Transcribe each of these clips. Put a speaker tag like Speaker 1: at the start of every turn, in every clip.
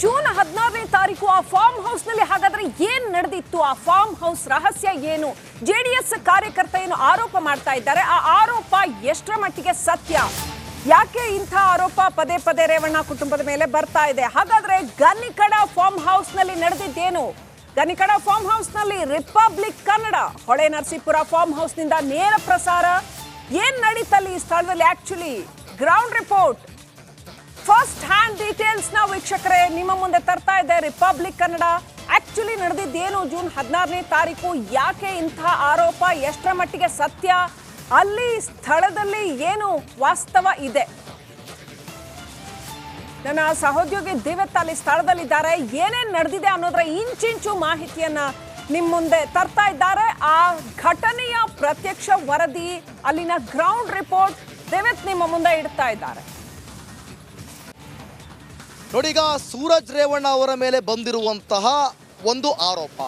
Speaker 1: June ಹದಿನಾರನೇ ತಾರೀಕು ಆ ಫಾರ್ಮ್ ಹೌಸ್ನಲ್ಲಿ ಹಾಗಾದ್ರೆ ಏನ್ ನಡೆದಿತ್ತು? ಆ ಫಾರ್ಮ್ ಹೌಸ್ ರಹಸ್ಯ ಏನು? ಜೆಡಿಎಸ್ ಕಾರ್ಯಕರ್ತ ಏನು ಆರೋಪ ಮಾಡ್ತಾ ಇದ್ದಾರೆ. ಆ ಆರೋಪ ಎಷ್ಟರ ಮಟ್ಟಿಗೆ ಸತ್ಯ? ಯಾಕೆ ಇಂಥ ಆರೋಪ? ಪದೇ ಪದೇ ರೇವಣ್ಣ ಕುಟುಂಬದ ಮೇಲೆ ಬರ್ತಾ ಇದೆ. ಹಾಗಾದ್ರೆ ಗನ್ನಿಕಡ ಫಾರ್ಮ್ ಹೌಸ್ನಲ್ಲಿ ನಡೆದಿದ್ದೇನು? ಗನಿಕಡ ಫಾರ್ಮ್ ಹೌಸ್ನಲ್ಲಿ ರಿಪಬ್ಲಿಕ್ ಕನ್ನಡ ಹೊಳೆ ನರಸೀಪುರ ಫಾರ್ಮ್ ಹೌಸ್ನಿಂದ ನೇರ ಪ್ರಸಾರ. ಏನ್ ನಡೀತಲ್ಲಿ ಈ ಸ್ಥಳದಲ್ಲಿ actually ground report first hand ಡೀಟೇಲ್ಸ್ನ ವೀಕ್ಷಕರೇ, ನಿಮ್ಮ ಮುಂದೆ ತರ್ತಾ ಇದೆ ರಿಪಬ್ಲಿಕ್ ಕನ್ನಡ ಆಕ್ಚುಲಿ ನಡೆದಿದ್ದೇನು ಜೂನ್ ಹದಿನಾರನೇ ತಾರೀಕು? ಯಾಕೆ ಇಂಥ ಆರೋಪ? ಎಷ್ಟರ ಮಟ್ಟಿಗೆ ಸತ್ಯ? ಅಲ್ಲಿ ಸ್ಥಳದಲ್ಲಿ ಏನು ವಾಸ್ತವ ಇದೆ? ನನ್ನ ಸಹೋದ್ಯೋಗಿ ದಿವ್ಯತ್ ಅಲ್ಲಿ ಸ್ಥಳದಲ್ಲಿದ್ದಾರೆ. ಏನೇನು ನಡೆದಿದೆ ಅನ್ನೋದ್ರ ಇಂಚಿಂಚು ಮಾಹಿತಿಯನ್ನ ನಿಮ್ಮ ಮುಂದೆ ತರ್ತಾ ಇದ್ದಾರೆ. ಆ ಘಟನೆಯ ಪ್ರತ್ಯಕ್ಷ ವರದಿ, ಅಲ್ಲಿನ ಗ್ರೌಂಡ್ ರಿಪೋರ್ಟ್ ದೇವತ್ ನಿಮ್ಮ ಮುಂದೆ ಇಡ್ತಾ ಇದ್ದಾರೆ.
Speaker 2: ನೋಡಿ ಸೂರಜ್ ರೇವಣ್ಣ ಅವರ ಮೇಲೆ ಬಂದಿರುವಂತಹ ಒಂದು ಆರೋಪ.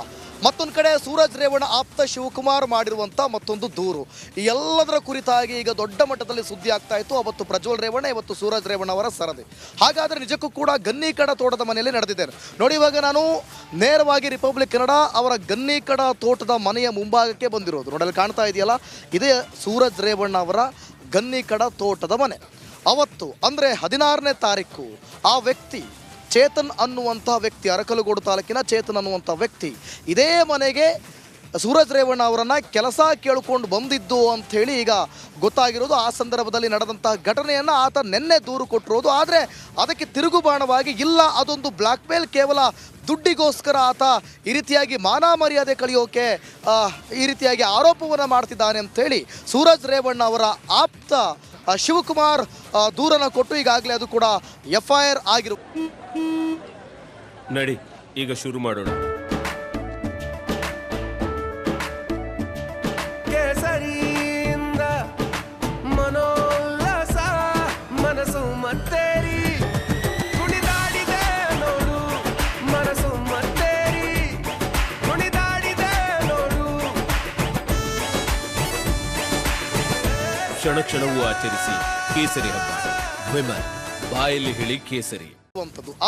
Speaker 2: ಮತ್ತೊಂದು ಕಡೆ ಸೂರಜ್ ರೇವಣ್ಣ ಆಪ್ತ ಶಿವಕುಮಾರ್ ಮಾಡಿರುವಂಥ ಮತ್ತೊಂದು ದೂರು. ಈ ಎಲ್ಲದರ ಕುರಿತಾಗಿ ಈಗ ದೊಡ್ಡ ಮಟ್ಟದಲ್ಲಿ ಸುದ್ದಿ ಆಗ್ತಾ ಇತ್ತು. ಅವತ್ತು ಪ್ರಜ್ವಲ್ ರೇವಣ್ಣ, ಇವತ್ತು ಸೂರಜ್ ರೇವಣ್ಣ ಅವರ ಸರದಿ. ಹಾಗಾದರೆ ನಿಜಕ್ಕೂ ಕೂಡ ಗನ್ನಿಕಡ ತೋಟದ ಮನೆಯಲ್ಲಿ ನಡೆದಿದ್ದೇನೆ. ನೋಡಿ, ಇವಾಗ ನಾನು ನೇರವಾಗಿ ರಿಪಬ್ಲಿಕ್ ಕನ್ನಡ ಅವರ ಗನ್ನಿಕಡ ತೋಟದ ಮನೆಯ ಮುಂಭಾಗಕ್ಕೆ ಬಂದಿರೋದು. ನೋಡಲು ಕಾಣ್ತಾ ಇದೆಯಲ್ಲ? ಇದೇ ಸೂರಜ್ ರೇವಣ್ಣ ಅವರ ಗನ್ನಿಕಡ ತೋಟದ ಮನೆ. ಅವತ್ತು, ಅಂದರೆ ಹದಿನಾರನೇ ತಾರೀಕು, ಆ ವ್ಯಕ್ತಿ ಚೇತನ್ ಅನ್ನುವಂಥ ವ್ಯಕ್ತಿ, ಅರಕಲಗೂಡು ತಾಲೂಕಿನ ಚೇತನ್ ಅನ್ನುವಂಥ ವ್ಯಕ್ತಿ, ಇದೇ ಮನೆಗೆ ಸೂರಜ್ ರೇವಣ್ಣ ಅವರನ್ನು ಕೆಲಸ ಕೇಳಿಕೊಂಡು ಬಂದಿದ್ದು ಅಂಥೇಳಿ ಈಗ ಗೊತ್ತಾಗಿರೋದು. ಆ ಸಂದರ್ಭದಲ್ಲಿ ನಡೆದಂತಹ ಘಟನೆಯನ್ನು ಆತ ನಿನ್ನೆ ದೂರು ಕೊಟ್ಟಿರೋದು. ಆದರೆ ಅದಕ್ಕೆ ತಿರುಗುಬಾಣವಾಗಿ ಇಲ್ಲ, ಅದೊಂದು ಬ್ಲ್ಯಾಕ್ ಮೇಲ್ ಕೇವಲ ದುಡ್ಡಿಗೋಸ್ಕರ ಆತ ಈ ರೀತಿಯಾಗಿ ಮಾನ ಮರ್ಯಾದೆ ಕಳೆಯೋಕೆ ಈ ರೀತಿಯಾಗಿ ಆರೋಪವನ್ನು ಮಾಡ್ತಿದ್ದಾನೆ ಅಂಥೇಳಿ ಸೂರಜ್ ರೇವಣ್ಣ ಅವರ ಆಪ್ತ ಶಿವಕುಮಾರ್ ದೂರನ ದೂರನ್ನು ಕೊಟ್ಟು ಈಗಾಗಲೇ ಅದು ಕೂಡ ಎಫ್ ಐ ಆರ್ ಆಗಿರು
Speaker 3: ನಡಿ ಈಗ ಶುರು ಮಾಡೋಣ.
Speaker 4: ಕೇಸರಿಯಿಂದ ಮನೋಲ್ಲಸ ಮನಸ್ಸು ಮತ್ತೇರಿ.
Speaker 3: ಕ್ಷಣ ಕ್ಷಣವೂ ಆಚರಿಸಿ ಕೇಸರಿ ಹಬ್ಬ. ವಿಮಲ್, ಬಾಯಲ್ಲಿ ಹೇಳಿ ಕೇಸರಿ.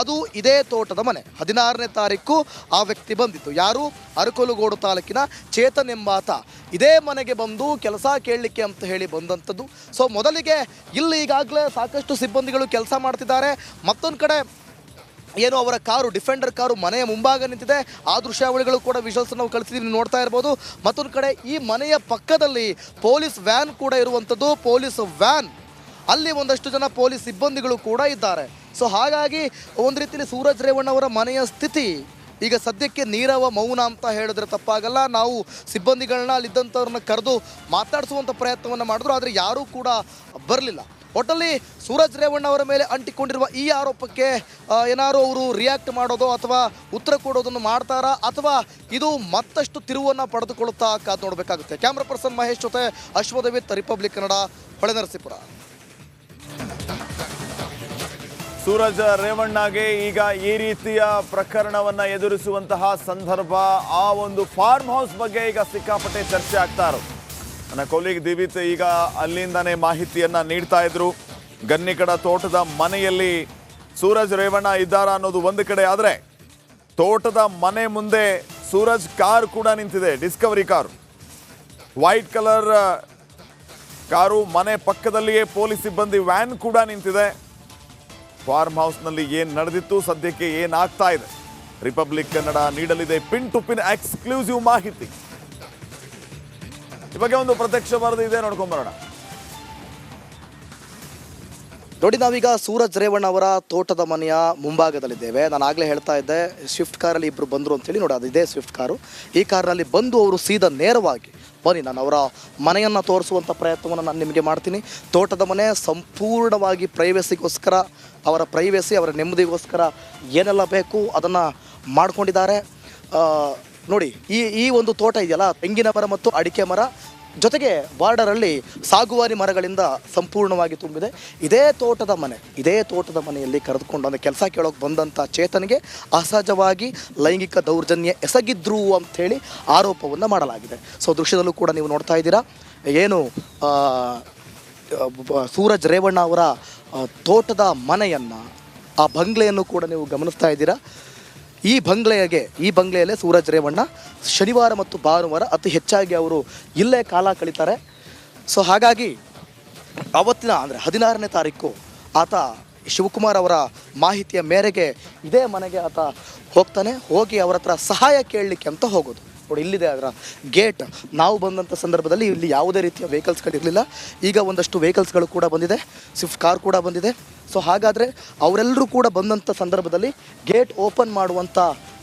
Speaker 2: ಅದು ಇದೇ ತೋಟದ ಮನೆ. ಹದಿನಾರನೇ ತಾರೀಕು ಆ ವ್ಯಕ್ತಿ ಬಂದಿತ್ತು ಯಾರು? ಅರಕಲುಗೋಡು ತಾಲೂಕಿನ ಚೇತನ್ ಎಂಬಾತ ಇದೇ ಮನೆಗೆ ಬಂದು ಕೆಲಸ ಕೇಳಲಿಕ್ಕೆ ಅಂತ ಹೇಳಿ ಬಂದಂಥದ್ದು. ಸೊ ಮೊದಲಿಗೆ ಇಲ್ಲಿ ಈಗಾಗಲೇ ಸಾಕಷ್ಟು ಸಿಬ್ಬಂದಿಗಳು ಕೆಲಸ ಮಾಡ್ತಿದ್ದಾರೆ. ಮತ್ತೊಂದು ಕಡೆ ಏನು ಅವರ ಕಾರು, ಡಿಫೆಂಡರ್ ಕಾರು ಮನೆಯ ಮುಂಭಾಗ ನಿಂತಿದೆ. ಆ ದೃಶ್ಯಾವಳಿಗಳು ಕೂಡ ವಿಜುವಲ್ಸ್ ನಾವು ಕಳಿಸಿದ್ದೀವಿ ನೋಡ್ತಾ ಇರ್ಬೋದು. ಮತ್ತೊಂದು ಕಡೆ ಈ ಮನೆಯ ಪಕ್ಕದಲ್ಲಿ ಪೊಲೀಸ್ ವ್ಯಾನ್ ಕೂಡ ಇರುವಂಥದ್ದು ಪೊಲೀಸ್ ವ್ಯಾನ್. ಅಲ್ಲಿ ಒಂದಷ್ಟು ಜನ ಪೊಲೀಸ್ ಸಿಬ್ಬಂದಿಗಳು ಕೂಡ ಇದ್ದಾರೆ. ಸೊ ಹಾಗಾಗಿ ಒಂದು ರೀತಿಯಲ್ಲಿ ಸೂರಜ್ ರೇವಣ್ಣ ಅವರ ಮನೆಯ ಸ್ಥಿತಿ. ಈಗ ಸದ್ಯಕ್ಕೆ ನೀರವ ಮೌನ ಅಂತ ಹೇಳಿದ್ರೆ ತಪ್ಪಾಗಲ್ಲ. ನಾವು ಸಿಬ್ಬಂದಿಗಳನ್ನ ಅಲ್ಲಿದ್ದಂಥವ್ರನ್ನ ಕರೆದು ಮಾತಾಡಿಸುವಂಥ ಪ್ರಯತ್ನವನ್ನು ಮಾಡಿದ್ರು. ಆದರೆ ಯಾರೂ ಕೂಡ ಬರಲಿಲ್ಲ. ಒಟ್ಟಲ್ಲಿ ಸೂರಜ್ ರೇವಣ್ಣ ಅವರ ಮೇಲೆ ಅಂಟಿಕೊಂಡಿರುವ ಈ ಆರೋಪಕ್ಕೆ ಏನಾರು ಅವರು ರಿಯಾಕ್ಟ್ ಮಾಡೋದು ಅಥವಾ ಉತ್ತರ ಕೊಡೋದನ್ನು ಮಾಡ್ತಾರಾ ಅಥವಾ ಇದು ಮತ್ತಷ್ಟು ತಿರುವನ್ನು ಪಡೆದುಕೊಳ್ಳುತ್ತಾ ಕಾದು ನೋಡಬೇಕಾಗುತ್ತೆ. ಕ್ಯಾಮ್ರಾ ಪರ್ಸನ್ ಮಹೇಶ್ ಜೊತೆ ಅಶ್ವದವಿತ್ ರಿಪಬ್ಲಿಕ್ ಕನ್ನಡ ಹೊಳೆ ನರಸೀಪುರ
Speaker 5: ಸೂರಜ್ ರೇವಣ್ಣಗೆ ಈಗ ಈ ರೀತಿಯ ಪ್ರಕರಣವನ್ನ ಎದುರಿಸುವಂತಹ ಸಂದರ್ಭ, ಆ ಒಂದು ಫಾರ್ಮ್ ಹೌಸ್ ಬಗ್ಗೆ ಈಗ ಸಿಕ್ಕಾಪಟ್ಟೆ ಚರ್ಚೆ ಆಗ್ತಾ ನನ್ನ ಕೊಲೀಗ್ ದಿವಿತ್ ಈಗ ಅಲ್ಲಿಂದನೇ ಮಾಹಿತಿಯನ್ನ ನೀಡ್ತಾ ಇದ್ರು. ಗನ್ನಿಕಡ ತೋಟದ ಮನೆಯಲ್ಲಿ ಸೂರಜ್ ರೇವಣ್ಣ ಇದ್ದಾರಾ ಅನ್ನೋದು ಒಂದು ಕಡೆ ಆದರೆ ತೋಟದ ಮನೆ ಮುಂದೆ ಸೂರಜ್ ಕಾರ್ ಕೂಡ ನಿಂತಿದೆ discovery car. White colour car ಮನೆ ಪಕ್ಕದಲ್ಲಿಯೇ ಪೊಲೀಸ್ ಸಿಬ್ಬಂದಿ ವ್ಯಾನ್ ಕೂಡ ನಿಂತಿದೆ. ಫಾರ್ಮ್ ಹೌಸ್ನಲ್ಲಿ ಏನು ನಡೆದಿತ್ತು, ಸದ್ಯಕ್ಕೆ ಏನಾಗ್ತಾ ಇದೆ? ರಿಪಬ್ಲಿಕ್ ಕನ್ನಡ ನೀಡಲಿದೆ ಪಿನ್ ಟು ಪಿನ್ ಎಕ್ಸ್ಕ್ಲೂಸಿವ್ ಮಾಹಿತಿ. ಬಗ್ಗೆ ಒಂದು ಪ್ರತ್ಯಕ್ಷ ವರದಿ ಇದೆ ನೋಡ್ಕೊಂಬರೋಣ
Speaker 2: ನೋಡಿ, ನಾವೀಗ ಸೂರಜ್ ರೇವಣ್ಣ ಅವರ ತೋಟದ ಮನೆಯ ಮುಂಭಾಗದಲ್ಲಿದ್ದೇವೆ. ನಾನು ಆಗಲೇ ಹೇಳ್ತಾ ಇದ್ದೆ ಸ್ವಿಫ್ಟ್ ಕಾರಲ್ಲಿ ಇಬ್ಬರು ಬಂದರು ಅಂತೇಳಿ, ನೋಡಿ ಅದು ಇದೇ ಸ್ವಿಫ್ಟ್ ಕಾರು ಈ ಕಾರಿನಲ್ಲಿ ಬಂದು ಅವರು ಸೀದಾ ನೇರವಾಗಿ ಬನ್ನಿ. ನಾನು ಅವರ ಮನೆಯನ್ನು ತೋರಿಸುವಂಥ ಪ್ರಯತ್ನವನ್ನು ನಾನು ನಿಮಗೆ ಮಾಡ್ತೀನಿ. ತೋಟದ ಮನೆ ಸಂಪೂರ್ಣವಾಗಿ ಪ್ರೈವೇಸಿಗೋಸ್ಕರ ಅವರ ಪ್ರೈವೇಸಿ ಅವರ ನೆಮ್ಮದಿಗೋಸ್ಕರ ಏನೆಲ್ಲ ಬೇಕು ಅದನ್ನು ಮಾಡಿಕೊಂಡಿದ್ದಾರೆ. ನೋಡಿ, ಈ ಈ ಒಂದು ತೋಟ ಇದೆಯಲ್ಲ, ತೆಂಗಿನ ಮರ ಮತ್ತು ಅಡಿಕೆ ಮರ, ಜೊತೆಗೆ ಬಾರ್ಡರಲ್ಲಿ ಸಾಗುವಾರಿ ಮರಗಳಿಂದ ಸಂಪೂರ್ಣವಾಗಿ ತುಂಬಿದೆ. ಇದೇ ತೋಟದ ಮನೆ, ಇದೇ ತೋಟದ ಮನೆಯಲ್ಲಿ ಕರೆದುಕೊಂಡು ಅಂದರೆ ಕೆಲಸ ಕೇಳೋಕೆ ಬಂದಂಥ ಚೇತನಿಗೆ ಅಸಹಜವಾಗಿ ಲೈಂಗಿಕ ದೌರ್ಜನ್ಯ ಎಸಗಿದ್ರು ಅಂಥೇಳಿ ಆರೋಪವನ್ನು ಮಾಡಲಾಗಿದೆ. ಸೊ ದೃಶ್ಯದಲ್ಲೂ ಕೂಡ ನೀವು ನೋಡ್ತಾ ಇದ್ದೀರಾ. ಏನು ಸೂರಜ್ ರೇವಣ್ಣ ಅವರ ತೋಟದ ಮನೆಯನ್ನು, ಆ ಬಂಗ್ಲೆಯನ್ನು ಕೂಡ ನೀವು ಗಮನಿಸ್ತಾ ಇದ್ದೀರಾ. ಈ ಬಂಗ್ಲೆಗೆ, ಈ ಬಂಗ್ಲೆಯಲ್ಲೇ ಸೂರಜ್ ರೇವಣ್ಣ ಶನಿವಾರ ಮತ್ತು ಭಾನುವಾರ ಅತಿ ಹೆಚ್ಚಾಗಿ ಅವರು ಇಲ್ಲೇ ಕಾಲ ಕಳೀತಾರೆ. ಸೊ ಹಾಗಾಗಿ ಅವತ್ತಿನ, ಅಂದರೆ ಹದಿನಾರನೇ ತಾರೀಕು ಆತ ಶಿವಕುಮಾರ್ ಅವರ ಮಾಹಿತಿಯ ಮೇರೆಗೆ ಇದೇ ಮನೆಗೆ ಆತ ಹೋಗ್ತಾನೆ. ಹೋಗಿ ಅವರ ಹತ್ರ ಸಹಾಯ ಕೇಳಲಿಕ್ಕೆ ಅಂತ ಹೋಗೋದು. ನೋಡಿ, ಇಲ್ಲಿದೆ ಅದರ ಗೇಟ್. ನಾವು ಬಂದಂಥ ಸಂದರ್ಭದಲ್ಲಿ ಇಲ್ಲಿ ಯಾವುದೇ ರೀತಿಯ ವೆಹಿಕಲ್ಸ್ಗಳಿರಲಿಲ್ಲ ಈಗ ಒಂದಷ್ಟು ವೆಹಿಕಲ್ಸ್ಗಳು ಕೂಡ ಬಂದಿದೆ. ಸ್ವಿಫ್ಟ್ ಕಾರ್ ಕೂಡ ಬಂದಿದೆ. ಸೊ ಹಾಗಾದರೆ ಅವರೆಲ್ಲರೂ ಕೂಡ ಬಂದಂಥ ಸಂದರ್ಭದಲ್ಲಿ ಗೇಟ್ ಓಪನ್ ಮಾಡುವಂಥ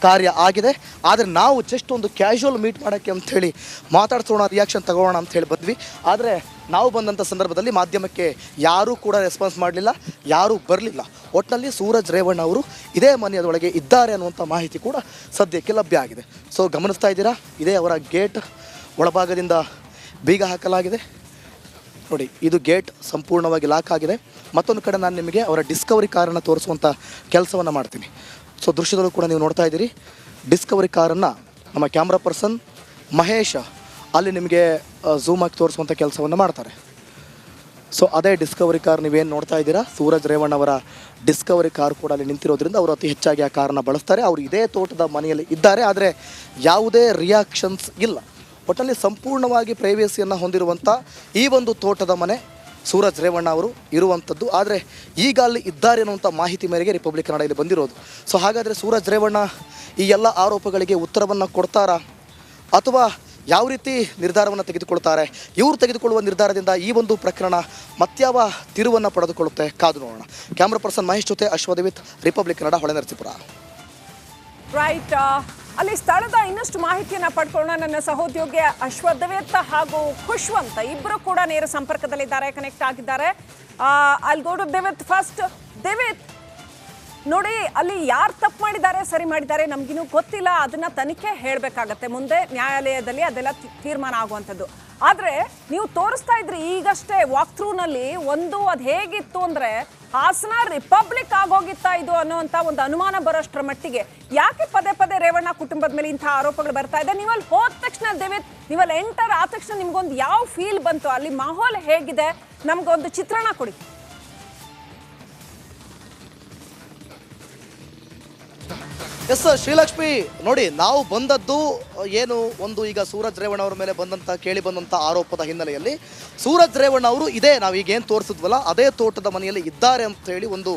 Speaker 2: ಕಾರ್ಯ ಆಗಿದೆ. ಆದರೆ ನಾವು ಜಸ್ಟ್ ಒಂದು ಕ್ಯಾಶುವಲ್ ಮೀಟ್ ಮಾಡೋಕ್ಕೆ ಅಂಥೇಳಿ ಮಾತಾಡ್ಸೋಣ ರಿಯಾಕ್ಷನ್ ತಗೋಣ ಅಂತ ಹೇಳಿ ಬಂದ್ವಿ. ಆದರೆ ನಾವು ಬಂದಂಥ ಸಂದರ್ಭದಲ್ಲಿ ಮಾಧ್ಯಮಕ್ಕೆ ಯಾರೂ ಕೂಡ ರೆಸ್ಪಾನ್ಸ್ ಮಾಡಲಿಲ್ಲ, ಯಾರೂ ಬರಲಿಲ್ಲ. ಒಟ್ಟಿನಲ್ಲಿ ಸೂರಜ್ ರೇವಣ್ಣ ಅವರು ಇದೇ ಮನೆಯದೊಳಗೆ ಇದ್ದಾರೆ ಅನ್ನುವಂಥ ಮಾಹಿತಿ ಕೂಡ ಸದ್ಯಕ್ಕೆ ಲಭ್ಯ ಆಗಿದೆ. ಸೊ ಗಮನಿಸ್ತಾ ಇದ್ದೀರಾ? ಇದೇ ಅವರ ಗೇಟ್ ಒಳಭಾಗದಿಂದ ಬೀಗ ಹಾಕಲಾಗಿದೆ. ನೋಡಿ, ಇದು ಗೇಟ್ ಸಂಪೂರ್ಣವಾಗಿ ಲಾಕ್ ಆಗಿದೆ. ಮತ್ತೊಂದು ಕಡೆ ನಾನು ನಿಮಗೆ ಅವರ ಡಿಸ್ಕವರಿ ಕಾರನ್ನು ತೋರಿಸುವಂಥ ಕೆಲಸವನ್ನು ಮಾಡ್ತೀನಿ. ಸೊ, ದೃಶ್ಯದಲ್ಲೂ ಕೂಡ ನೀವು ನೋಡ್ತಾ ಇದ್ದೀರಿ. ಡಿಸ್ಕವರಿ ಕಾರನ್ನು ನಮ್ಮ ಕ್ಯಾಮ್ರಾ ಪರ್ಸನ್ ಮಹೇಶ್ ಅಲ್ಲಿ ನಿಮಗೆ ಝೂಮ್ ಹಾಕಿ ತೋರಿಸುವಂಥ ಕೆಲಸವನ್ನು ಮಾಡ್ತಾರೆ. ಸೊ, ಅದೇ ಡಿಸ್ಕವರಿ ಕಾರ್ ನೀವೇನು ನೋಡ್ತಾ ಇದ್ದೀರಾ? ಸೂರಜ್ ರೇವಣ್ಣ ಅವರ ಡಿಸ್ಕವರಿ ಕಾರ್ ಕೂಡ ಅಲ್ಲಿ ನಿಂತಿರೋದ್ರಿಂದ ಅವರು ಅತಿ ಹೆಚ್ಚಾಗಿ ಆ ಕಾರನ್ನು ಬಳಸ್ತಾರೆ. ಅವರು ಇದೇ ತೋಟದ ಮನೆಯಲ್ಲಿ ಇದ್ದಾರೆ, ಆದರೆ ಯಾವುದೇ ರಿಯಾಕ್ಷನ್ಸ್ ಇಲ್ಲ. ಒಟ್ಟಲ್ಲಿ ಸಂಪೂರ್ಣವಾಗಿ ಪ್ರೈವೇಸಿಯನ್ನು ಹೊಂದಿರುವಂಥ ಈ ಒಂದು ತೋಟದ ಮನೆ ಸೂರಜ್ ರೇವಣ್ಣ ಅವರು ಇರುವಂಥದ್ದು. ಆದರೆ ಈಗ ಅಲ್ಲಿ ಇದ್ದಾರೆ ಅನ್ನುವಂಥ ಮಾಹಿತಿ ಮೇರೆಗೆ ರಿಪಬ್ಲಿಕ್ ಕನ್ನಡ ಇಲ್ಲಿ ಬಂದಿರೋದು. ಸೊ ಹಾಗಾದರೆ ಸೂರಜ್ ರೇವಣ್ಣ ಈ ಎಲ್ಲ ಆರೋಪಗಳಿಗೆ ಉತ್ತರವನ್ನು ಕೊಡ್ತಾರಾ? ಅಥವಾ ಯಾವ ರೀತಿ ನಿರ್ಧಾರವನ್ನು ತೆಗೆದುಕೊಳ್ತಾರೆ? ಇವರು ತೆಗೆದುಕೊಳ್ಳುವ ನಿರ್ಧಾರದಿಂದ ಈ ಒಂದು ಪ್ರಕರಣ ಮತ್ಯಾವ ತಿರುವನ್ನು ಪಡೆದುಕೊಳ್ಳುತ್ತೆ? ಕಾದು ನೋಡೋಣ. ಕ್ಯಾಮ್ರಾ ಪರ್ಸನ್ ಮಹೇಶ್ ಜೊತೆ ಅಶ್ವದೇವಿತ್ ರಿಪಬ್ಲಿಕ್ ಕನ್ನಡ ಹೊಳೆ ನರಸೀಪುರ.
Speaker 1: ರೈಟ್ ಅಲ್ಲಿ ಸ್ಥಳದ ಇನ್ನಷ್ಟು ಮಾಹಿತಿಯನ್ನ ಪಡ್ಕೊಳ್ಳೋಣ. ನನ್ನ ಸಹೋದ್ಯೋಗಿ ಅಶ್ವಥವೇತ್ತ ಹಾಗೂ ಖುಷ್ವಂತ ಇಬ್ಬರು ಕೂಡ ನೇರ ಸಂಪರ್ಕದಲ್ಲಿದ್ದಾರೆ ಕನೆಕ್ಟ್ ಆಗಿದ್ದಾರೆ. ಅಲ್ಲಿ ಗೋಡು ದೇವಿತ್ ಫಸ್ಟ್ ದೇವಿತ್, ನೋಡಿ, ಅಲ್ಲಿ ಯಾರು ತಪ್ಪು ಮಾಡಿದ್ದಾರೆ, ಸರಿ ಮಾಡಿದ್ದಾರೆ ನಮಗಿನ್ನೂ ಗೊತ್ತಿಲ್ಲ. ಅದನ್ನ ತನಿಖೆ ಹೇಳಬೇಕಾಗತ್ತೆ. ಮುಂದೆ ನ್ಯಾಯಾಲಯದಲ್ಲಿ ಅದೆಲ್ಲ ತೀರ್ಮಾನ ಆಗುವಂಥದ್ದು. ಆದರೆ, ನೀವು ತೋರಿಸ್ತಾ ಇದ್ರಿ ಈಗಷ್ಟೇ ವಾಕ್ ಥ್ರೂನಲ್ಲಿ ಒಂದು ಅದು ಹೇಗಿತ್ತು ಅಂದ್ರೆ ಹಾಸನ ರಿಪಬ್ಲಿಕ್ ಆಗೋಗಿತ್ತಾ ಇದು ಅನ್ನುವಂಥ ಒಂದು ಅನುಮಾನ ಬರೋಷ್ಟರ ಮಟ್ಟಿಗೆ ಯಾಕೆ ಪದೇ ಪದೇ ರೇವಣ್ಣ ಕುಟುಂಬದ ಮೇಲೆ ಇಂಥ ಆರೋಪಗಳು ಬರ್ತಾ ಇದೆ? ನೀವಲ್ಲಿ ಹೋದ ತಕ್ಷಣ ದೇವಿತ್, ನೀವಲ್ಲಿ ಎಂಟರ್ ಆದ ತಕ್ಷಣ ನಿಮ್ಗೊಂದು ಯಾವ ಫೀಲ್ ಬಂತು? ಅಲ್ಲಿ ಮಾಹೋಲ್ ಹೇಗಿದೆ? ನಮ್ಗೊಂದು ಚಿತ್ರಣ ಕೊಡಿ.
Speaker 2: ಎಸ್, ಶ್ರೀಲಕ್ಷ್ಮಿ, ನೋಡಿ, ನಾವು ಬಂದದ್ದು ಏನು ಒಂದು ಈಗ ಸೂರಜ್ ರೇವಣ್ಣ ಅವರ ಮೇಲೆ ಬಂದಂಥ ಕೇಳಿ ಬಂದಂಥ ಆರೋಪದ ಹಿನ್ನೆಲೆಯಲ್ಲಿ ಸೂರಜ್ ರೇವಣ್ಣ ಅವರು ಇದೇ ಈಗ ಏನು ತೋರಿಸಿದ್ವಲ್ಲ, ಅದೇ ತೋಟದ ಮನೆಯಲ್ಲಿ ಇದ್ದಾರೆ ಅಂತ ಹೇಳಿ ಒಂದು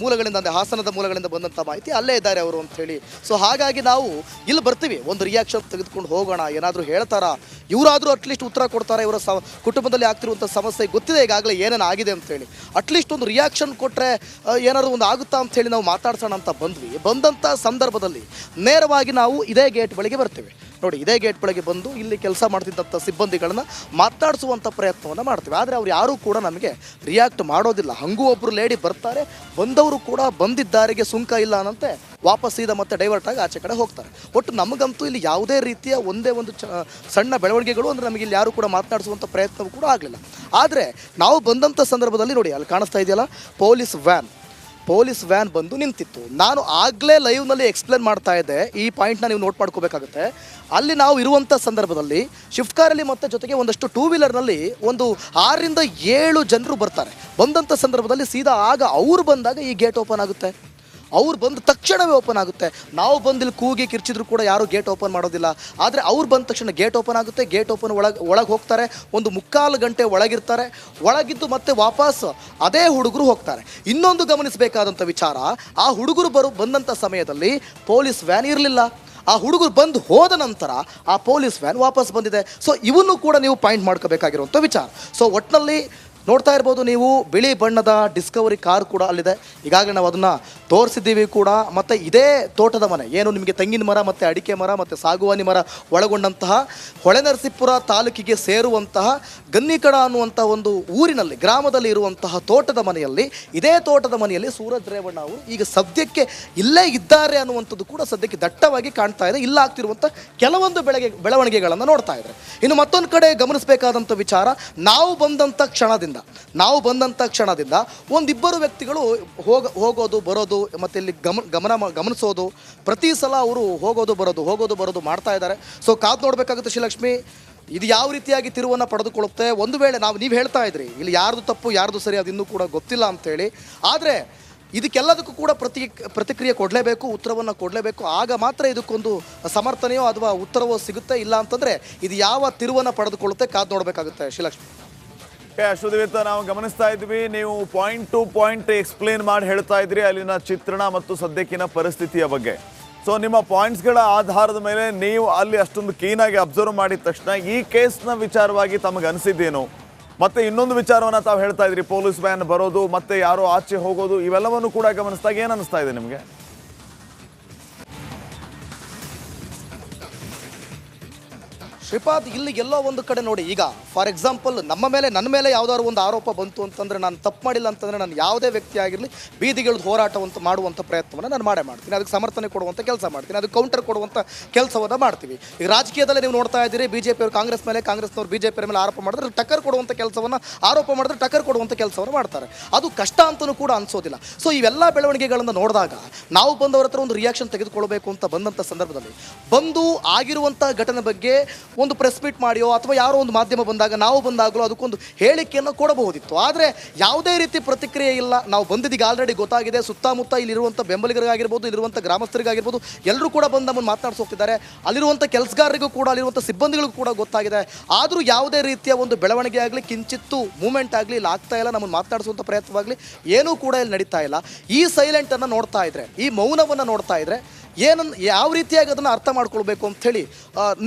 Speaker 2: ಮೂಲಗಳಿಂದ, ಅಂದರೆ ಹಾಸನದ ಮೂಲಗಳಿಂದ ಬಂದಂಥ ಮಾಹಿತಿ ಅಲ್ಲೇ ಇದ್ದಾರೆ ಅವರು ಅಂತ ಹೇಳಿ. ಸೊ ಹಾಗಾಗಿ ನಾವು ಇಲ್ಲಿ ಬರ್ತೀವಿ. ಒಂದು ರಿಯಾಕ್ಷನ್ ತೆಗೆದುಕೊಂಡು ಹೋಗೋಣ. ಏನಾದರೂ ಹೇಳ್ತಾರಾ? ಇವರಾದರೂ ಅಟ್ಲೀಸ್ಟ್ ಉತ್ತರ ಕೊಡ್ತಾರೆ. ಇವರ ಕುಟುಂಬದಲ್ಲಿ ಆಗ್ತಿರುವಂಥ ಸಮಸ್ಯೆ ಗೊತ್ತಿದೆ. ಈಗಾಗಲೇ ಏನೇನು ಆಗಿದೆ ಅಂತ ಹೇಳಿ. ಅಟ್ಲೀಸ್ಟ್ ಒಂದು ರಿಯಾಕ್ಷನ್ ಕೊಟ್ಟರೆ ಏನಾದರೂ ಒಂದು ಆಗುತ್ತಾ ಅಂತ ಹೇಳಿ ನಾವು ಮಾತಾಡ್ಸೋಣ ಅಂತ ಬಂದ್ವಿ. ಬಂದಂಥ ಸಂದರ್ಭದಲ್ಲಿ ನೇರವಾಗಿ ನಾವು ಇದೇ ಗೇಟ್ ಬಳಿಗೆ ಬರ್ತೇವೆ. ನೋಡಿ, ಇದೇ ಗೇಟ್ ಬಳಿಗೆ ಬಂದು ಇಲ್ಲಿ ಕೆಲಸ ಮಾಡ್ತಿದ್ದಂಥ ಸಿಬ್ಬಂದಿಗಳನ್ನ ಮಾತನಾಡಿಸುವಂಥ ಪ್ರಯತ್ನವನ್ನು ಮಾಡ್ತೀವಿ. ಆದರೆ ಅವ್ರು ಯಾರೂ ಕೂಡ ನಮಗೆ ರಿಯಾಕ್ಟ್ ಮಾಡೋದಿಲ್ಲ. ಹಂಗೂ ಒಬ್ಬರು ಲೇಡಿ ಬರ್ತಾರೆ, ಬಂದವರು ಕೂಡ ಬಂದಿದ್ದಾರಿಗೆ ಸುಂಕ ಇಲ್ಲ ಅನ್ನಂತೆ ವಾಪಸ್ ಸೀದಾ ಮತ್ತೆ ಡೈವರ್ಟ್ ಆಗಿ ಆಚೆ ಕಡೆ ಹೋಗ್ತಾರೆ. ಒಟ್ಟು ನಮಗಂತೂ ಇಲ್ಲಿ ಯಾವುದೇ ರೀತಿಯ ಒಂದೇ ಒಂದು ಚ, ಸಣ್ಣ ಬೆಳವಣಿಗೆಗಳು ಅಂದರೆ ನಮಗೆ ಇಲ್ಲಿ ಯಾರು ಕೂಡ ಮಾತನಾಡಿಸುವಂಥ ಪ್ರಯತ್ನವೂ ಕೂಡ ಆಗಲಿಲ್ಲ. ಆದರೆ ನಾವು ಬಂದಂಥ ಸಂದರ್ಭದಲ್ಲಿ ನೋಡಿ, ಅಲ್ಲಿ ಕಾಣಿಸ್ತಾ ಇದೆಯಲ್ಲ, ಪೊಲೀಸ್ ವ್ಯಾನ್. ಪೊಲೀಸ್ ವ್ಯಾನ್ ಬಂದು ನಿಂತಿತ್ತು. ನಾನು ಆಗಲೇ ಲೈವ್ನಲ್ಲಿ ಎಕ್ಸ್ಪ್ಲೇನ್ ಮಾಡ್ತಾ ಇದ್ದೆ. ಈ ಪಾಯಿಂಟ್ನ ನೀವು ನೋಟ್ ಮಾಡ್ಕೋಬೇಕಾಗುತ್ತೆ. ಅಲ್ಲಿ ನಾವು ಇರುವಂಥ ಸಂದರ್ಭದಲ್ಲಿ ಶಿಫ್ಟ್ ಕಾರಲ್ಲಿ ಮತ್ತೆ ಜೊತೆಗೆ ಒಂದಷ್ಟು ಟೂ ವೀಲರ್ನಲ್ಲಿ ಒಂದು ಆರರಿಂದ ಏಳು ಜನರು ಬರ್ತಾರೆ. ಬಂದಂಥ ಸಂದರ್ಭದಲ್ಲಿ ಸೀದಾ ಆಗ ಅವ್ರು ಬಂದಾಗ ಈ ಗೇಟ್ ಓಪನ್ ಆಗುತ್ತೆ. ಅವ್ರು ಬಂದ ತಕ್ಷಣವೇ ಓಪನ್ ಆಗುತ್ತೆ. ನಾವು ಬಂದಿಲ್ಲಿ ಕೂಗಿ ಕಿರ್ಚಿದ್ರು ಕೂಡ ಯಾರು ಗೇಟ್ ಓಪನ್ ಮಾಡೋದಿಲ್ಲ. ಆದರೆ ಅವ್ರು ಬಂದ ತಕ್ಷಣ ಗೇಟ್ ಓಪನ್ ಆಗುತ್ತೆ ಗೇಟ್ ಓಪನ್ ಒಳಗೆ ಒಳಗೆ ಹೋಗ್ತಾರೆ. ಒಂದು ಮುಕ್ಕಾಲು ಗಂಟೆ ಒಳಗಿರ್ತಾರೆ. ಒಳಗಿದ್ದು ಮತ್ತೆ ವಾಪಸ್ ಅದೇ ಹುಡುಗರು ಹೋಗ್ತಾರೆ. ಇನ್ನೊಂದು ಗಮನಿಸಬೇಕಾದಂಥ ವಿಚಾರ, ಆ ಹುಡುಗರು ಬರು ಬಂದಂಥ ಸಮಯದಲ್ಲಿ ಪೊಲೀಸ್ ವ್ಯಾನ್ ಇರಲಿಲ್ಲ. ಆ ಹುಡುಗರು ಬಂದು ಹೋದ ನಂತರ ಆ ಪೊಲೀಸ್ ವ್ಯಾನ್ ವಾಪಸ್ ಬಂದಿದೆ. ಸೊ ಇವನ್ನು ಕೂಡ ನೀವು ಪಾಯಿಂಟ್ ಮಾಡ್ಕೋಬೇಕಾಗಿರುವಂಥ ವಿಚಾರ. ಸೊ ಒಟ್ಟಿನಲ್ಲಿ ನೋಡ್ತಾ ಇರ್ಬೋದು ನೀವು, ಬಿಳಿ ಬಣ್ಣದ ಡಿಸ್ಕವರಿ ಕಾರ್ ಕೂಡ ಅಲ್ಲಿದೆ. ಈಗಾಗಲೇ ನಾವು ಅದನ್ನು ತೋರಿಸಿದ್ದೀವಿ ಕೂಡ. ಮತ್ತು ಇದೇ ತೋಟದ ಮನೆ, ಏನು ನಿಮಗೆ ತೆಂಗಿನ ಮರ ಮತ್ತು ಅಡಿಕೆ ಮರ ಮತ್ತು ಸಾಗುವಾನಿ ಮರ ಒಳಗೊಂಡಂತಹ ಹೊಳೆನರಸೀಪುರ ತಾಲೂಕಿಗೆ ಸೇರುವಂತಹ ಗನ್ನಿಕಡ ಅನ್ನುವಂಥ ಒಂದು ಊರಿನಲ್ಲಿ, ಗ್ರಾಮದಲ್ಲಿ ಇರುವಂತಹ ತೋಟದ ಮನೆಯಲ್ಲಿ, ಇದೇ ತೋಟದ ಮನೆಯಲ್ಲಿ ಸೂರಜ್ ರೇವಣ್ಣ ಅವರು ಈಗ ಸದ್ಯಕ್ಕೆ ಇಲ್ಲೇ ಇದ್ದಾರೆ ಅನ್ನುವಂಥದ್ದು ಕೂಡ ಸದ್ಯಕ್ಕೆ ದಟ್ಟವಾಗಿ ಕಾಣ್ತಾ ಇದೆ. ಇಲ್ಲ ಆಗ್ತಿರುವಂಥ ಕೆಲವೊಂದು ಬೆಳಗ್ಗೆ ಬೆಳವಣಿಗೆಗಳನ್ನು ನೋಡ್ತಾ ಇದ್ದಾರೆ. ಇನ್ನು ಮತ್ತೊಂದು ಕಡೆ ಗಮನಿಸಬೇಕಾದಂಥ ವಿಚಾರ, ನಾವು ಬಂದಂಥ ಕ್ಷಣದಿಂದ, ನಾವು ಬಂದಂಥ ಕ್ಷಣದಿಂದ ಒಂದಿಬ್ಬರು ವ್ಯಕ್ತಿಗಳು ಹೋಗ, ಹೋಗೋದು, ಬರೋದು ಮತ್ತು ಇಲ್ಲಿ ಗಮನ ಗಮನ ಗಮನಿಸೋದು. ಪ್ರತಿ ಸಲ ಅವರು ಹೋಗೋದು ಬರೋದು ಹೋಗೋದು ಬರೋದು ಮಾಡ್ತಾ ಇದ್ದಾರೆ. ಸೊ ಕಾದು ನೋಡಬೇಕಾಗುತ್ತೆ ಶ್ರೀಲಕ್ಷ್ಮಿ. ಇದು ಯಾವ ರೀತಿಯಾಗಿ ತಿರುವನ್ನು ಪಡೆದುಕೊಳ್ಳುತ್ತೆ? ಒಂದು ವೇಳೆ ನಾವು, ನೀವು ಹೇಳ್ತಾ ಇದ್ರಿ, ಇಲ್ಲಿ ಯಾರ್ದು ತಪ್ಪು, ಯಾರ್ದು ಸರಿ ಅದು ಇನ್ನೂ ಕೂಡ ಗೊತ್ತಿಲ್ಲ ಅಂತೇಳಿ. ಆದರೆ, ಇದಕ್ಕೆಲ್ಲದಕ್ಕೂ ಕೂಡ ಪ್ರತಿ, ಪ್ರತಿಕ್ರಿಯೆ ಕೊಡಲೇಬೇಕು, ಉತ್ತರವನ್ನು ಕೊಡಲೇಬೇಕು. ಆಗ ಮಾತ್ರ ಇದಕ್ಕೊಂದು ಸಮರ್ಥನೆಯೋ ಅಥವಾ ಉತ್ತರವೋ ಸಿಗುತ್ತೆ. ಇಲ್ಲ ಅಂತಂದರೆ, ಇದು ಯಾವ ತಿರುವನ್ನು ಪಡೆದುಕೊಳ್ಳುತ್ತೆ ಕಾದು ನೋಡಬೇಕಾಗುತ್ತೆ ಶ್ರೀಲಕ್ಷ್ಮಿ.
Speaker 5: ಅಶ್ವದಿವಿತ ನಾವು ಗಮನಿಸ್ತಾ ಇದ್ವಿ. ನೀವು ಪಾಯಿಂಟ್ ಟು ಪಾಯಿಂಟ್ ಎಕ್ಸ್ಪ್ಲೇನ್ ಮಾಡಿ ಹೇಳ್ತಾ ಇದ್ರಿ ಅಲ್ಲಿನ ಚಿತ್ರಣ ಮತ್ತು ಸದ್ಯಕ್ಕಿನ ಪರಿಸ್ಥಿತಿಯ ಬಗ್ಗೆ. ಸೊ ನಿಮ್ಮ ಪಾಯಿಂಟ್ಸ್ಗಳ ಆಧಾರದ ಮೇಲೆ ನೀವು ಅಲ್ಲಿ ಅಷ್ಟೊಂದು ಕೀನಾಗಿ ಅಬ್ಸರ್ವ್ ಮಾಡಿದ ತಕ್ಷಣ ಈ ಕೇಸ್ನ ವಿಚಾರವಾಗಿ ತಮಗೆ ಅನಿಸಿದ್ದೇನು? ಮತ್ತೆ ಇನ್ನೊಂದು ವಿಚಾರವನ್ನ ತಾವು ಹೇಳ್ತಾ ಇದ್ರಿ ಪೊಲೀಸ್ ವ್ಯಾನ್ ಬರೋದು, ಮತ್ತೆ ಯಾರೋ ಆಚೆ ಹೋಗೋದು, ಇವೆಲ್ಲವನ್ನು ಕೂಡ ಗಮನಿಸಿದಾಗ ಏನು ಇದೆ ನಿಮಗೆ?
Speaker 2: ಶ್ರೀಪಾದ್, ಇಲ್ಲಿ ಎಲ್ಲೋ ಒಂದು ಕಡೆ ನೋಡಿ. ಈಗ ಫಾರ್ ಎಕ್ಸಾಂಪಲ್ ನಮ್ಮ ಮೇಲೆ, ನನ್ನ ಮೇಲೆ ಯಾವ್ದಾದ್ರು ಒಂದು ಆರೋಪ ಬಂತು ಅಂತಂದ್ರೆ ನಾನು ತಪ್ಪು ಮಾಡಿಲ್ಲ ಅಂತಂದ್ರೆ ನಾನು ಯಾವುದೇ ವ್ಯಕ್ತಿ ಆಗಿರಲಿ ಬೀದಿಗಿಳಿದು ಹೋರಾಟವಂತ ಮಾಡುವಂಥ ಪ್ರಯತ್ನವನ್ನು ನಾನು ಮಾಡೇ ಮಾಡ್ತೀನಿ. ಅದಕ್ಕೆ ಸಮರ್ಥನೆ ಕೊಡುವಂಥ ಕೆಲಸ ಮಾಡ್ತೀನಿ. ಅದಕ್ಕೆ ಕೌಂಟರ್ ಕೊಡುವಂಥ ಕೆಲಸವನ್ನು ಮಾಡ್ತೀವಿ. ಈಗ ರಾಜಕೀಯದಲ್ಲಿ ನೀವು ನೋಡ್ತಾ ಇದ್ದೀರಿ ಬಿ ಜೆ ಪಿಯವರು ಕಾಂಗ್ರೆಸ್ ಮೇಲೆ, ಕಾಂಗ್ರೆಸ್ನವ್ರು ಬಿ ಜೆ ಪಿ ಮೇಲೆ ಆರೋಪ ಮಾಡಿದ್ರೆ ಟಕ್ಕರ್ ಕೊಡುವಂಥ ಕೆಲಸವನ್ನು, ಆರೋಪ ಮಾಡಿದ್ರೆ ಟಕ್ಕರ್ ಕೊಡುವಂಥ ಕೆಲಸವನ್ನು ಮಾಡ್ತಾರೆ. ಅದು ಕಷ್ಟ ಅಂತಲೂ ಕೂಡ ಅನ್ಸೋದಿಲ್ಲ. ಸೊ ಇವೆಲ್ಲ ಬೆಳವಣಿಗೆಗಳನ್ನು ನೋಡಿದಾಗ ನಾವು ಬಂದವರ ಹತ್ರ ಒಂದು ರಿಯಾಕ್ಷನ್ ತೆಗೆದುಕೊಳ್ಬೇಕು ಅಂತ ಬಂದಂಥ ಸಂದರ್ಭದಲ್ಲಿ ಬಂದು ಆಗಿರುವಂಥ ಘಟನೆ ಬಗ್ಗೆ ಒಂದು ಪ್ರೆಸ್ ಮೀಟ್ ಮಾಡಿಯೋ ಅಥವಾ ಯಾರೋ ಒಂದು ಮಾಧ್ಯಮ ಬಂದಾಗ ನಾವು ಬಂದಾಗಲೂ ಅದಕ್ಕೊಂದು ಹೇಳಿಕೆಯನ್ನು ಕೊಡಬಹುದಿತ್ತು. ಆದರೆ ಯಾವುದೇ ರೀತಿ ಪ್ರತಿಕ್ರಿಯೆ ಇಲ್ಲ. ನಾವು ಬಂದಿದ್ದೀಗ ಆಲ್ರೆಡಿ ಗೊತ್ತಾಗಿದೆ. ಸುತ್ತಮುತ್ತ ಇಲ್ಲಿರುವಂಥ ಬೆಂಬಲಿಗರಿಗಾಗಿರ್ಬೋದು ಇಲ್ಲಿರುವಂಥ ಗ್ರಾಮಸ್ಥರಿಗಾಗಿರ್ಬೋದು ಎಲ್ಲರೂ ಕೂಡ ಬಂದು ನಮ್ಮನ್ನು ಮಾತನಾಡ್ಸಿ ಅಲ್ಲಿರುವಂಥ ಕೆಲಸಗಾರರಿಗೂ ಕೂಡ ಅಲ್ಲಿರುವಂಥ ಸಿಬ್ಬಂದಿಗಳಿಗೂ ಕೂಡ ಗೊತ್ತಾಗಿದೆ. ಆದರೂ ಯಾವುದೇ ರೀತಿಯ ಒಂದು ಬೆಳವಣಿಗೆ ಆಗಲಿ, ಕಿಂಚಿತ್ತು ಮೂಮೆಂಟ್ ಆಗಲಿ, ಇಲ್ಲಿ ಆಗ್ತಾ ಇಲ್ಲ, ನಮ್ಮನ್ನು ಮಾತನಾಡಿಸುವಂಥ ಪ್ರಯತ್ನವಾಗಲಿ, ಏನೂ ಕೂಡ ಇಲ್ಲಿ ನಡೀತಾ ಇಲ್ಲ. ಈ ಸೈಲೆಂಟನ್ನು ನೋಡ್ತಾ ಇದ್ದರೆ ಈ ಮೌನವನ್ನು ನೋಡ್ತಾ ಇದ್ರೆ ಏನನ್ನ ಯಾವ ರೀತಿಯಾಗಿ ಅದನ್ನು ಅರ್ಥ ಮಾಡ್ಕೊಳ್ಬೇಕು ಅಂತ ಹೇಳಿ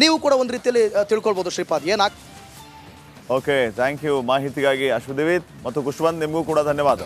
Speaker 2: ನೀವು ಕೂಡ ಒಂದು ರೀತಿಯಲ್ಲಿ ತಿಳ್ಕೊಳ್ಬೋದು ಶ್ರೀಪಾದ್. ಏನಾಗ್
Speaker 5: ಓಕೆ ಥ್ಯಾಂಕ್ ಯು ಮಾಹಿತಿಗಾಗಿ ಅಶ್ವದೇವಿತ್ ಮತ್ತು ಖುಷ್ವಂತ್ ನಿಮಗೂ ಕೂಡ ಧನ್ಯವಾದ.